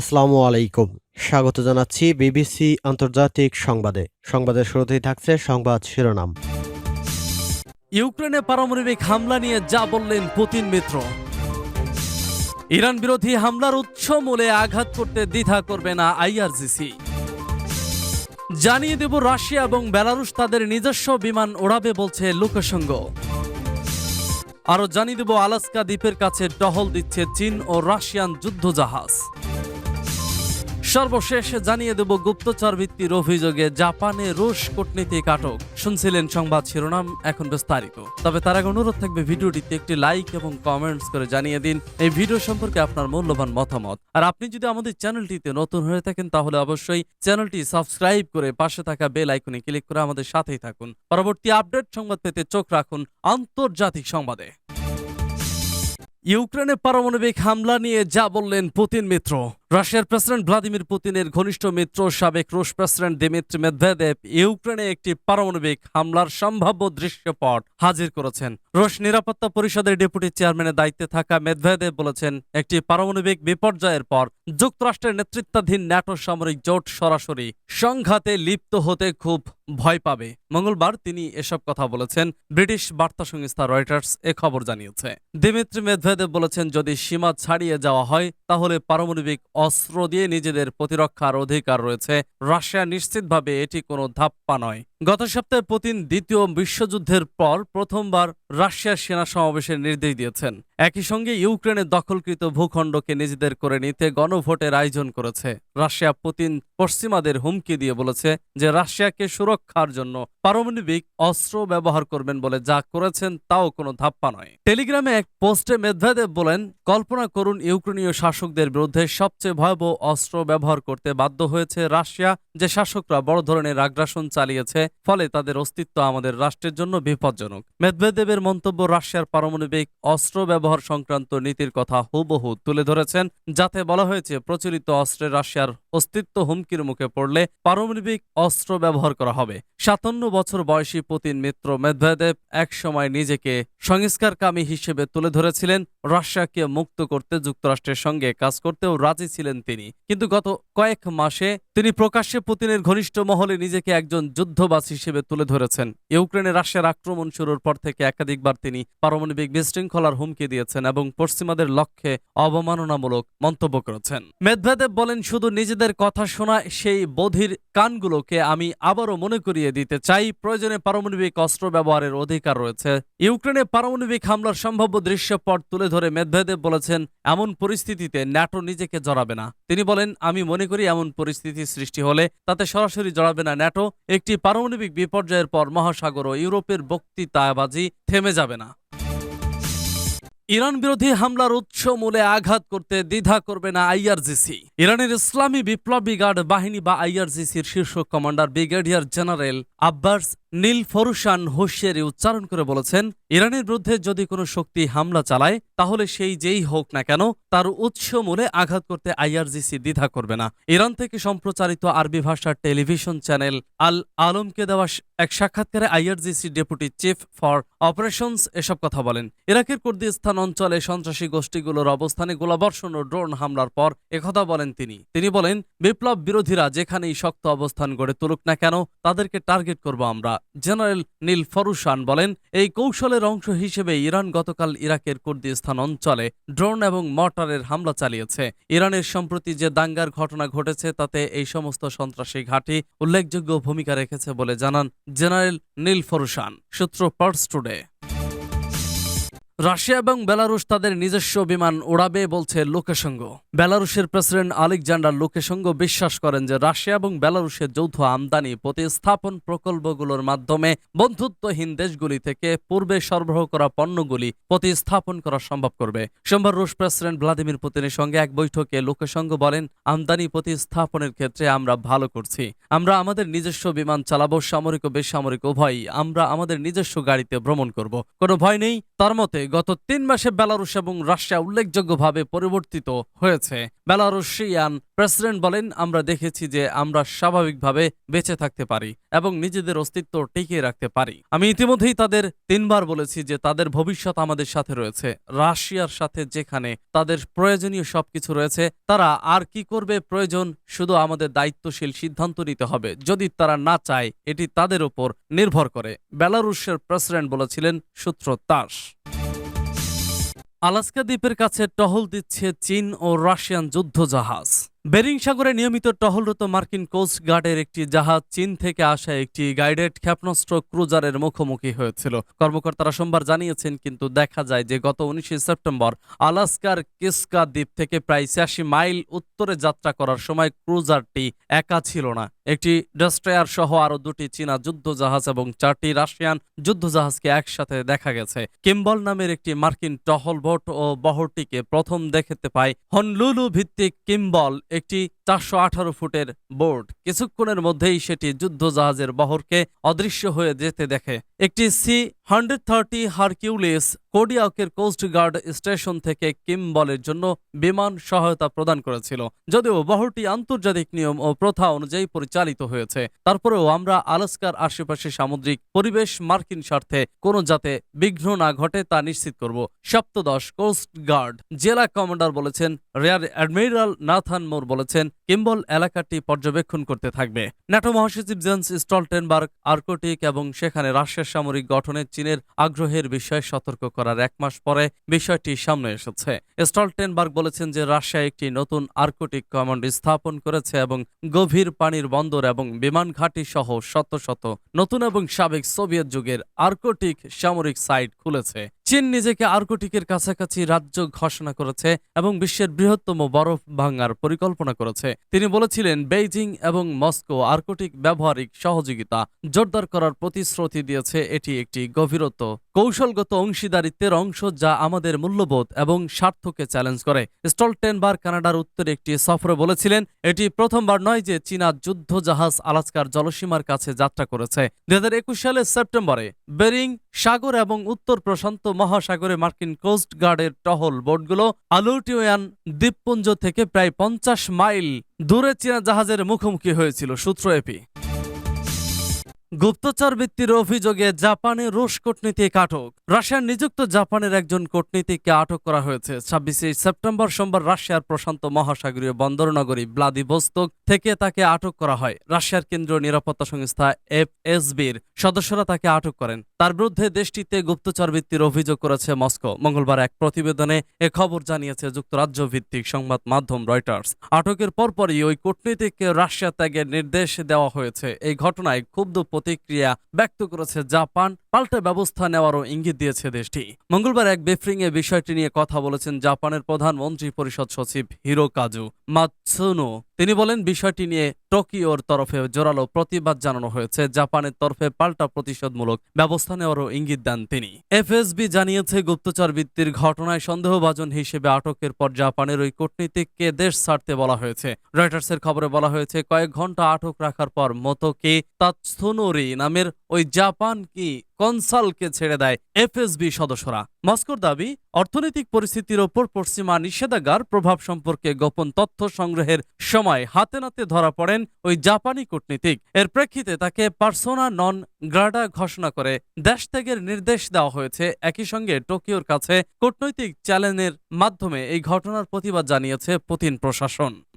আসসালামু আলাইকুম। স্বাগত জানাচ্ছি বিবিসি আন্তর্জাতিক সংবাদে। সংবাদের শুরুতেই থাকছে সংবাদ শিরোনাম। ইউক্রেনে পারমাণবিক হামলা নিয়ে যা বললেন পুতিন মিত্র। ইরান বিরোধী হামলার উৎস মূলে আঘাত করতে দ্বিধা করবে না আইআরজিসি। জানিয়ে দেব রাশিয়া এবং বেলারুশ তাদের নিজস্ব বিমান ওড়াবে বলছে লুকাসঙ্গ আরও জানিয়ে দেব আলাস্কা দ্বীপের কাছে টহল দিচ্ছে চীন ও রাশিয়ান যুদ্ধজাহাজ। সর্বশেষ জানিয়ে দেব গুপ্তচর ভিত্তির অভিযোগে জাপানে রুশ কূটনীতিক আটক। শুনছিলেন সংবাদ শিরোনাম, এখন বিস্তারিত। তবে তার আগে অনুরোধ থাকবে ভিডিওটিতে একটি লাইক এবং কমেন্টস করে জানিয়ে দিন। এই ভিডিও সম্পর্কে আপনার মূল্যবান মতামত। আর আপনি যদি আমাদের চ্যানেলটিতে নতুন হয়ে থাকেন, তাহলে অবশ্যই চ্যানেলটি সাবস্ক্রাইব করে পাশে থাকা বেল আইকনে ক্লিক করে আমাদের সাথেই থাকুন। পরবর্তী আপডেট সংবাদ পেতে চোখ রাখুন আন্তর্জাতিক সংবাদে। ইউক্রেনে পারমাণবিক হামলা নিয়ে যা বললেন পুতিন মিত্র। রাশিয়ার প্রেসিডেন্ট ভ্লাদিমির পুতিনের ঘনিষ্ঠ মিত্র, সাবেক রুশ প্রেসিডেন্ট দিমিত্রি মেদভেদেব ইউক্রেনে একটি পারমাণবিক হামলার সম্ভাব্য দৃশ্যপট হাজির করেছেন। রুশ নিরাপত্তা পরিষদের ডেপুটি চেয়ারম্যানের দায়িত্বে থাকা মেদভেদেব বলেছেন, একটি পারমাণবিক বিপর্যয়ের পর যুক্তরাষ্ট্রের নেতৃত্বাধীন ন্যাটো সামরিক জোট সরাসরি সংঘাতে লিপ্ত হতে খুব ভয় পাবে। মঙ্গলবার তিনি এসব কথা বলেছেন, ব্রিটিশ বার্তা সংস্থা রয়টার্স এ খবর জানিয়েছে। দিমিত্রি মেদভেদেব বলেছেন, যদি সীমা ছাড়িয়ে যাওয়া হয়, তাহলে পারমাণবিক অস্ত্র দিয়ে নিজেদের প্রতিরক্ষার অধিকার রয়েছে। রাশিয়া নিশ্চিতভাবে এটি কোনো ধাপ্পা নয়। গত সপ্তাহে পুতিন দ্বিতীয় বিশ্বযুদ্ধের পর প্রথমবার রাশিয়ার সেনা সমাবেশের নির্দেশ দিয়েছেন। একই সঙ্গে ইউক্রেনের দখলকৃত ভূখণ্ডকে নিজেদের করে নিতে গণভোটের আয়োজন করেছে। রাশিয়া পুতিন পশ্চিমাদের হুমকি দিয়ে বলেছে যে রাশিয়াকে সুরক্ষার জন্য পারমাণবিক অস্ত্র ব্যবহার করবেন বলে যা করেছেন তাও কোনো ধাপ্পা নয়। টেলিগ্রামে এক পোস্টে মেদভেদেব বলেন, কল্পনা করুন, ইউক্রেনীয় শাসকদের বিরুদ্ধে সবচেয়ে ভয়াবহ অস্ত্র ব্যবহার করতে বাধ্য হয়েছে রাশিয়া, যে শাসকরা বড় ধরনের আগ্রাসন চালিয়েছে ফলে তাদের অস্তিত্ব আমাদের রাষ্ট্রের জন্য বিপজ্জনক। মেদভেদেবের মন্তব্য রাশিয়ার পারমাণবিক অস্ত্র ব্যবহার সংক্রান্ত নীতির কথা হুবহু তুলে ধরেছেন, যাতে বলা হয়েছে প্রচলিত অস্ত্রে রাশিয়ার অস্তিত্ব হুমকির মুখে পড়লে পারমাণবিক অস্ত্র ব্যবহার করা হবে। সাতান্ন বছর বয়সী পুতিন মিত্র মেদভেদেব একসময় নিজেকে সংস্কারকামী হিসেবে তুলে ধরেছিলেন, রাশিয়াকে মুক্ত করতে যুক্তরাষ্ট্রের সঙ্গে কাজ করতেও রাজি ছিলেন তিনি। কিন্তু গত কয়েক মাসে তিনি প্রকাশ্যে পুতিনের ঘনিষ্ঠ মহলে নিজেকে একজন যুদ্ধবাস হিসেবে তুলে ধরেছেন। ইউক্রেনে রাশিয়ার আক্রমণ শুরুর পর থেকে একাধিকবার তিনি পারমাণবিক বিশৃঙ্খলার হুমকি দিয়েছেন এবং পশ্চিমাদের লক্ষ্যে অবমাননামূলক মন্তব্য করেছেন। মেদভেদেব বলেন, শুধু নিজেদের কথা শোনা, সেই বধির কানগুলোকে আমি আবারও মনে করিয়ে দিতে চাই। প্রয়োজনে পারমাণবিক অস্ত্র ব্যবহারের অধিকার রয়েছে। ইউক্রেনে পারমাণবিক হামলার সম্ভাব্য দৃশ্যপট তুলে ধরে মেদভেদেব বলেছেন, এমন পরিস্থিতিতে ন্যাটো নিজেকে জড়াবে না। তিনি বলেন, আমি মনে করি এমন পরিস্থিতি সৃষ্টি হলে তাতে সরাসরি জড়াবে না ন্যাটো। একটি পারমাণবিক বিপর্যয়ের পর মহাসাগর ও ইউরোপের বক্তৃতাবাজি থেমে যাবে না। ইরান বিরোধী হামলার উৎস মূলে আঘাত করতে দ্বিধা করবে না আইআরজিসি। ইরানের ইসলামী বিপ্লবী গার্ড বাহিনী বা আইআরজিসির শীর্ষ commander brigadier general Abbas Nilforoushan হুঁশিয়ারি উচ্চারণ করে বলেছেন, ইরানের বিরুদ্ধে যদি কোনো শক্তি হামলা চালায়, তাহলে সেই যেই হোক না কেন, তার উৎস মূলে আঘাত করতে আইআরজিসি দ্বিধা করবে না। ইরান থেকে সম্প্রচারিত আরবি ভাষার টেলিভিশন চ্যানেল আল আলমকে দেওয়া এক সাক্ষাৎকারে IRGC deputy chief for operations এসব কথা বলেন। ইরাকের কুর্দিস্তান অঞ্চলে সন্ত্রাসী গোষ্ঠীগুলোর অবস্থানে গোলাবর্ষণ ও ড্রোন হামলার পর একথা বলেন তিনি। তিনি বলেন, বিপ্লব বিরোধীরা যেখানেই শক্ত অবস্থান গড়ে তুলুক না কেন, তাদেরকে টার্গেট করব আমরা। জেনারেল নীল ফরুশান বলেন, এই কৌশলের অংশ হিসেবে ইরান গতকাল ইরাকের কুর্দিস্তান অঞ্চলে ড্রোন এবং মর্টারের হামলা চালিয়েছে। ইরানের সম্প্রতি যে দাঙ্গার ঘটনা ঘটেছে, তাতে এই সমস্ত সন্ত্রাসী ঘাঁটি উল্লেখযোগ্য ভূমিকা রেখেছে বলে জানান জেনারেল নীল ফরুশান। সূত্র পার্স টুডে। রাশিয়া এবং বেলারুশ তাদের নিজস্ব বিমান উড়াবে বলছে লুকেসঙ্গ বেলারুশের প্রেসিডেন্ট আলেকজান্ডার লুকেসঙ্গ বিশ্বাস করেন যে রাশিয়া এবং বেলারুশের যৌথ আমদানি, প্রতিস্থাপন প্রকল্পগুলোর মাধ্যমে বন্ধুত্বহীন দেশগুলি থেকে পূর্বে সরবরাহ করা পণ্যগুলি প্রতিস্থাপন করা সম্ভব করবে। সোমবার রুশ প্রেসিডেন্ট ভ্লাদিমির পুতিনের সঙ্গে এক বৈঠকে লুকেসঙ্গ বলেন, আমদানি প্রতিস্থাপনের ক্ষেত্রে আমরা ভালো করছি। আমরা আমাদের নিজস্ব বিমান চালাবো সামরিক ও বেসামরিক উভয়ই। আমরা আমাদের নিজস্ব গাড়িতে ভ্রমণ করব। কোনো ভয় নেই? তার মতে গত তিন মাসে বেলারুশ এবং রাশিয়া উল্লেখযোগ্যভাবে পরিবর্তিত হয়েছে। বেলারুশিয়ান প্রেসিডেন্ট বলেন, আমরা দেখেছি যে আমরা স্বাভাবিকভাবে বেঁচে থাকতে পারি এবং নিজেদের অস্তিত্ব টিকিয়ে রাখতে পারি। আমি ইতিমধ্যেই তাদের তিনবার বলেছি যে তাদের ভবিষ্যৎ আমাদের সাথে রয়েছে। রাশিয়ার সাথে যেখানে তাদের প্রয়োজনীয় সবকিছু রয়েছে, তারা আর কি করবে প্রয়োজন শুধু আমাদের দায়িত্বশীল সিদ্ধান্ত নিতে হবে। যদি তারা না চায়, এটি তাদের উপর নির্ভর করে। বেলারুশের প্রেসিডেন্ট বলেছিলেন, সূত্র তাস। আলাস্কা দ্বীপের কাছে টহল দিচ্ছে চীন ও রাশিয়ান যুদ্ধজাহাজ। বেরিং সাগরে নিয়মিত টহলরত মার্কিন কোস্ট গার্ডের একটি জাহাজ চীন থেকে আসা একটি গাইডেড ক্ষেপণাস্ত্র ক্রুজারের মুখোমুখি হয়েছিল। কর্মকর্তারা সোমবার জানিয়েছেন, কিন্তু দেখা যায় যে গত উনিশে সেপ্টেম্বর আলাস্কার কিস্কা দ্বীপ থেকে প্রায় ছিয়াশি মাইল উত্তরে যাত্রা করার সময় ক্রুজারটি একা ছিল না। একটি ডেস্ট্রয়ার সহ আরও দুটি চীনা যুদ্ধজাহাজ এবং চারটি রাশিয়ান যুদ্ধজাহাজকে একসাথে দেখা গেছে। কিম্বল নামের একটি মার্কিন টহল বোট ও বহরটিকে প্রথম দেখতে পায় হনলুলু ভিত্তিক কিম্বল একটি চারশো আঠারো ফুটের বোর্ড। কিছুক্ষণের মধ্যেই সেটি যুদ্ধ জাহাজের বহরকে অদৃশ্য হয়ে যেতে দেখে। একটি সি হান্ড্রেড থার্টি হারকিউলিস কোডিয়াকের কোস্ট গার্ড স্টেশন থেকে কিম্বলের জন্য বিমান সহায়তা প্রদান করেছিল, যদিও বহরটি আন্তর্জাতিক নিয়ম ও প্রথা অনুযায়ী পরিচালিত হয়েছে। তারপরেও আমরা আলাস্কার আশেপাশে সামুদ্রিক পরিবেশ মার্কিন স্বার্থে কোনো যাতে বিঘ্ন না ঘটে তা নিশ্চিত করব, সপ্তদশ কোস্ট গার্ড। জেলা কমান্ডার বলেছেন, রেয়ার অ্যাডমিরাল নাথান মোর বলেছেন, কিম্বল এলাকাটি পর্যবেক্ষণ করতে থাকবে। ন্যাটো মহাসচিব জেন্স স্টলটেনবার্গ আর্কটিক এবং সেখানে রাশিয়ার সামরিক গঠনে চীনের আগ্রহের বিষয়ে সতর্ক করার এক মাস পরে বিষয়টি সামনে এসেছে। স্টলটেনবার্গ বলেছেন যে রাশিয়া একটি নতুন আর্কটিক কমান্ড স্থাপন করেছে এবং গভীর পানির বন্দর এবং বিমান ঘাঁটি সহ শত শত নতুন এবং সাবেক সোভিয়েত যুগের আর্কটিক সামরিক সাইট খুলেছে। চীন নিজেকে আর্কটিকের কাছাকাছি রাজ্য ঘোষণা করেছে এবং বিশ্বের বৃহত্তম বরফ ভাঙার পরিকল্পনা করেছে। তিনি বলেছিলেন, বেইজিং এবং মস্কো আর্কটিক ব্যবহারিক সহযোগিতা জোরদার করার প্রতিশ্রুতি দিয়েছে। এটি একটি গভীরত্ব, কৌশলগত অংশীদারিত্বের অংশ যা আমাদের মূল্যবোধ এবং স্বার্থকে চ্যালেঞ্জ করে। স্টলটেনবার কানাডার উত্তরে একটি সফরে বলেছিলেন, এটি প্রথমবার নয় যে চীনা যুদ্ধ জাহাজ আলাস্কার জলসীমার কাছে যাত্রা করেছে। দু হাজার একুশ সালের সেপ্টেম্বরে বেরিং সাগর এবং উত্তর প্রশান্ত মহাসাগরে মার্কিন কোস্ট গার্ডের টহল বোটগুলো আলুটিওয়ান দ্বীপপুঞ্জ থেকে প্রায় পঞ্চাশ মাইল দূরে চীনা জাহাজের মুখোমুখি হয়েছিল, সূত্র এপি। গুপ্তচর বৃত্তির অভিযোগে জাপানে রুশ কূটনীতিক আটক। রাশিয়ার নিযুক্ত জাপানের একজন কূটনীতিককে আটক করা হয়েছে। ছাব্বিশে সেপ্টেম্বর সোমবার রাশিয়ার প্রশান্ত মহাসাগরীয় বন্দরনগরী ভ্লাদিভোস্তক থেকে তাকে আটক করা হয়। রাশিয়ার কেন্দ্রীয় নিরাপত্তা সংস্থা এফএসবির সদস্যরা তাকে আটক করেন। তার বিরুদ্ধে দেশটিতে গুপ্তচর বৃত্তির অভিযোগ করেছে মস্কো। মঙ্গলবার এক প্রতিবেদনে এ খবর জানিয়েছে যুক্তরাজ্য ভিত্তিক সংবাদ মাধ্যম রয়টার্স। আটকের পরপরই ওই কূটনীতিককে রাশিয়া ত্যাগের নির্দেশ দেওয়া হয়েছে। এই ঘটনায় ক্ষুব্ধ প্রতিক্রিয়া ব্যক্ত করেছে জাপান। পাল্টা ব্যবস্থা নেওয়ারও ইঙ্গিত দিয়েছে দেশটি। মঙ্গলবার এক ব্রিফিং এ বিষয়টি নিয়ে কথা বলেছেন জাপানের প্রধানমন্ত্রী পরিষদ সচিব হিরো কাজু মাতসুনো। তিনি বলেন, বিষয়টি নিয়ে টোকিওর তরফে জোরালো প্রতিবাদ জানানো হয়েছে। জাপানের তরফে পাল্টা প্রতিশোধমূলক ব্যবস্থা নেওয়ারও ইঙ্গিত দেন তিনি। এফএসবি জানিয়েছে, গুপ্তচর বৃত্তির ঘটনায় সন্দেহভাজন হিসেবে আটকের পর জাপানের ওই কূটনীতিককে দেশ ছাড়তে বলা হয়েছে। রয়টার্সের খবরে বলা হয়েছে, কয়েক ঘণ্টা আটক রাখার পর মতোকে তাৎসুনোরি নামের ওই জাপান কি কনসালকে ছেড়ে দেয় এফএসবি সদস্যরা। মস্কোর দাবি, অর্থনৈতিক পরিস্থিতির ওপর পশ্চিমা নিষেধাজ্ঞার প্রভাব সম্পর্কে গোপন তথ্য সংগ্রহের সময় হাতে নাতে ধরা পড়েন ওই জাপানি কূটনীতিক। এর প্রেক্ষিতে তাকে পার্সোনা নন গ্রাডা ঘোষণা করে দেশ ত্যাগের নির্দেশ দেওয়া হয়েছে। একই সঙ্গে টোকিওর কাছে কূটনৈতিক চ্যালেঞ্জের মাধ্যমে এই ঘটনার প্রতিবাদ জানিয়েছে পুতিন প্রশাসন।